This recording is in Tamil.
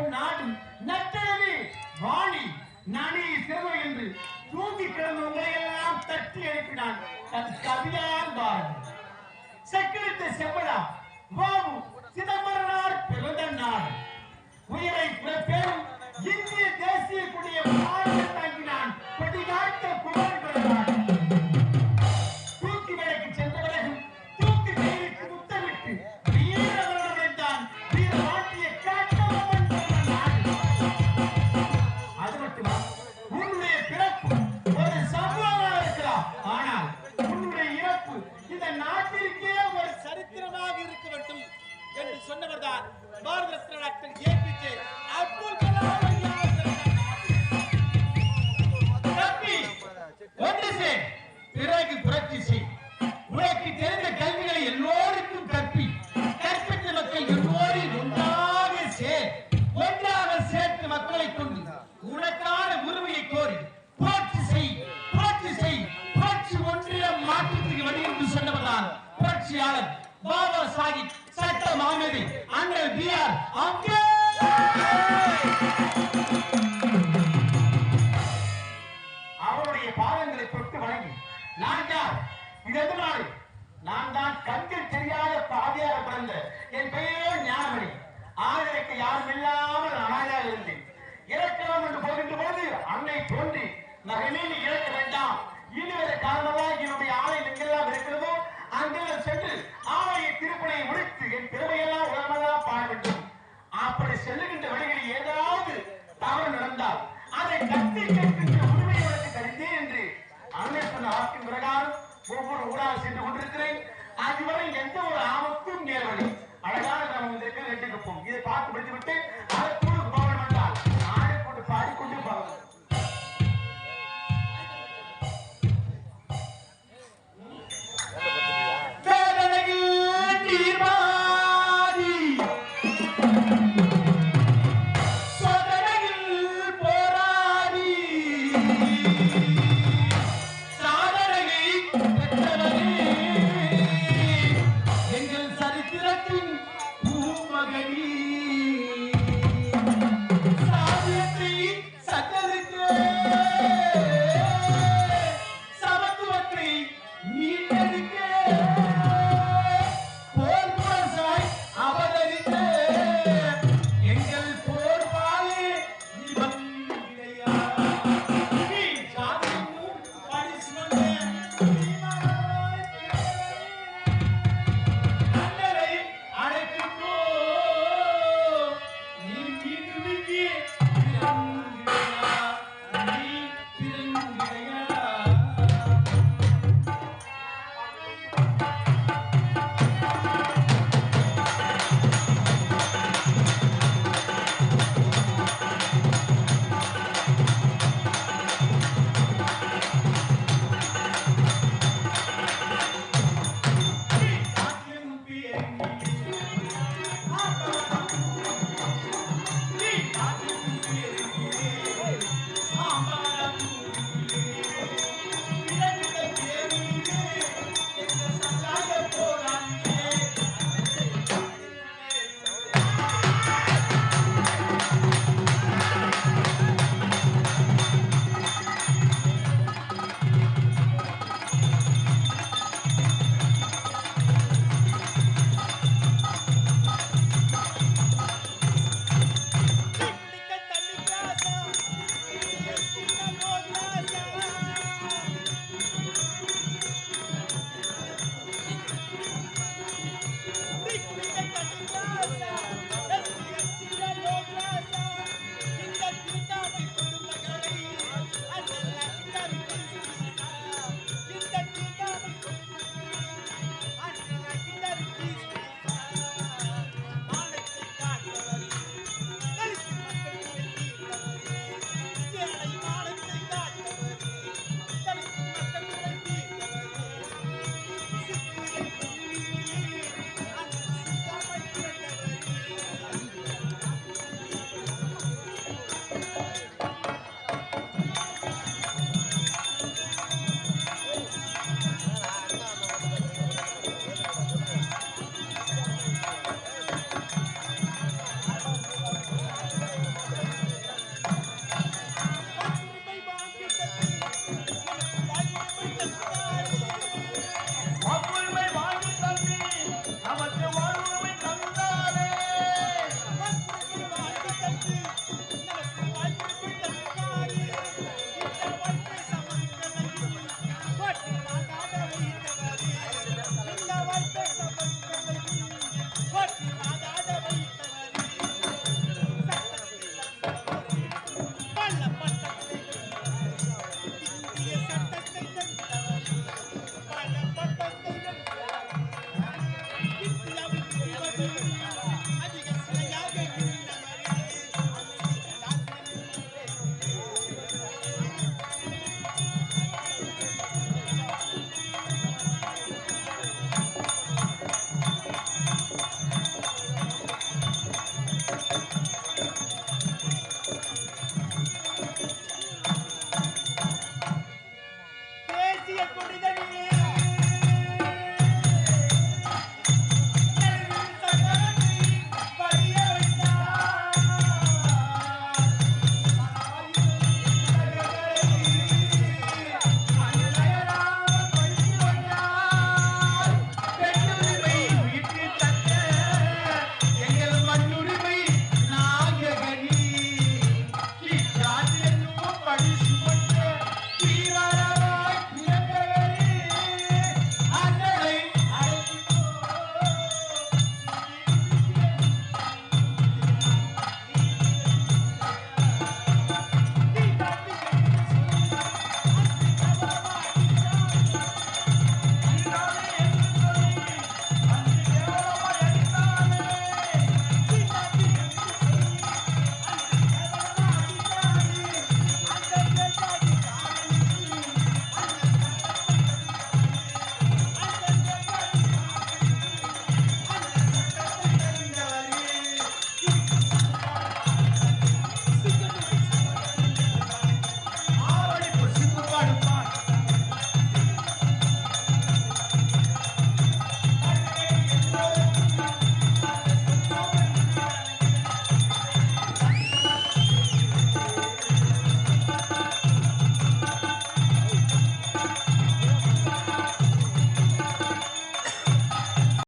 பிறந்த நாடும் நட்டழவே வாணி நனி சிறுவை என்று தூங்கி கிடந்த உங்களை தட்டி எழுப்பினான் தன் கவியால் பாரதி. செக்கிழித்த செவ்வடா வாவு சிதம்பரனார் பிறந்த நாடு உயிரை சேர்த்து கொண்டு உனக்கான உரிமையை கோரி புரட்சி செய் புரட்சி செய் புரட்சி ஒன்றிய மாற்றத்துக்கு வழி என்று சொன்னவர்தான் புரட்சியாளர் பாபா சாஹிப் சட்ட மாமேதை அண்ணல் பி ஆர் அவருடைய தோன்றி மகனே நீ இழக்க வேண்டாம். இனிவரை காரணமாக என்னுடைய ஆலயம் எங்கெல்லாம் இருக்கிறதோ அங்கெல்லாம் சென்று ஆலய திருப்பணியை முடித்து என் திறமையெல்லாம் உலகமெல்லாம் பாட வேண்டும். அப்படி செல்லுகின்ற வழிகளில் ஏதாவது தவறு நடந்தால் அதை கட்டி கேட்கின்ற உரிமையை உனக்கு கருந்தேன் என்று அண்ணே சொன்ன வாக்கின் பிரகாரம் ஒவ்வொரு ஊடாக சென்று கொண்டிருக்கிறேன். அதுவரை எந்த ஒரு ஆபத்தும் நேரடி அழகாக நாம் வந்திருக்க ரெட்டிருப்போம் இதை பார்த்து முடித்துவிட்டு